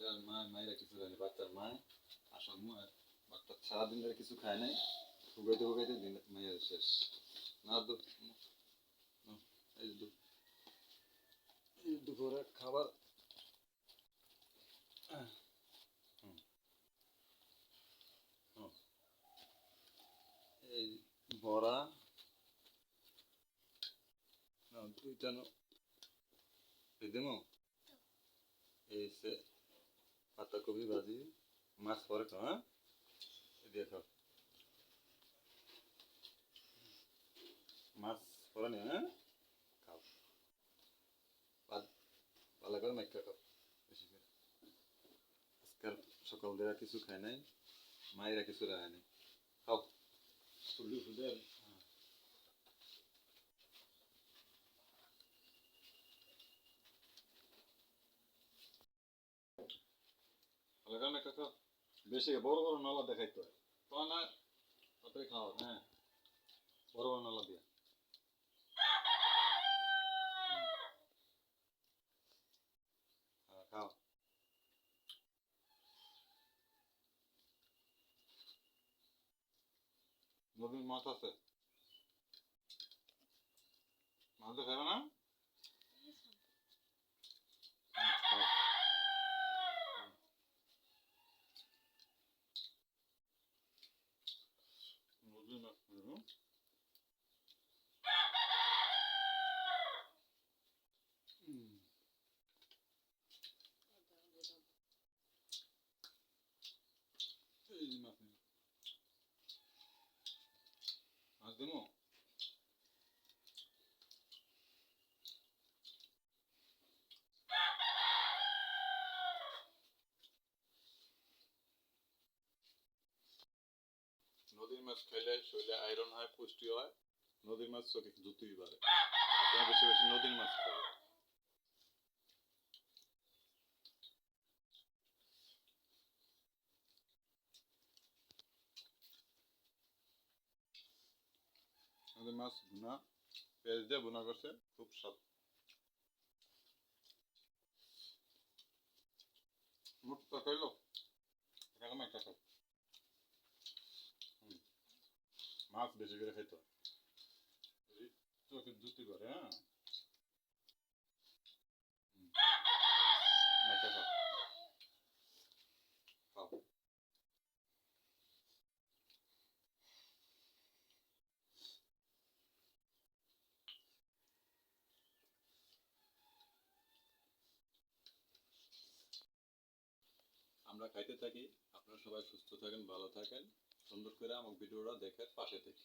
এর মা, মায়েরা কিছু খায়নি বাচ্চার মা আসল মা, বাচ্চা সারাদিন ধরে কিছু খায় নাই হুগাইতে হুগাইতে দিন, মায়ের শেষ না এই দুপুরে খাবার। এই বড়া দুইটা নো এই দেমো এই পাতাকপি ভাজি, মাছ পরে খাও হ্যাঁ? দিয়ে মাছ পরে নি হ্যাঁ? খাও। ভালো করে মেখে খাও, বেশি করে। আজকাল সকাল দেওয়া কিছু খায় নাই, মায়েরা কিছু রাখে নাই। খাও। ফুলি ফুলে করে মেখে খাও বেশি বড় বড় নলা দেখাইতে হয়। তো না তাড়াতাড়ি খাও হ্যাঁ। বড় বড় নলা দিয়ে। হ্যাঁ, খাও। নদীর মাছ আছে। মাছ তো না হুম, খাও। হুম। নদীর মাছ খাবে, হুম? হুম। এই যে মাছ নেই। মাছ দেবো নদীর মাছ খাইলে শরীরে আয়রন হয়, পুষ্টি হয়। নদীর মাছ চোখে দ্রুতই বাড়ে আপনারা বেশি বেশি নদীর মাছ খাবেন নদীর মাছ ভুনা, পেঁয়াজ দিয়ে ভুনা করছে, খুব স্বাদ। মুখ তো খাইলো এরকম একটা হুম। মাছ বেশি করে খাইতে হয়। এই চোখে জুতি করে হ্যাঁ হুম। মেখে খাও খাও আমরা খাইতে থাকি। আপনারা সবাই সুস্থ থাকেন, ভালো থাকেন। সুন্দর করে আমার ভিডিওটা দেখে পাশে থেকে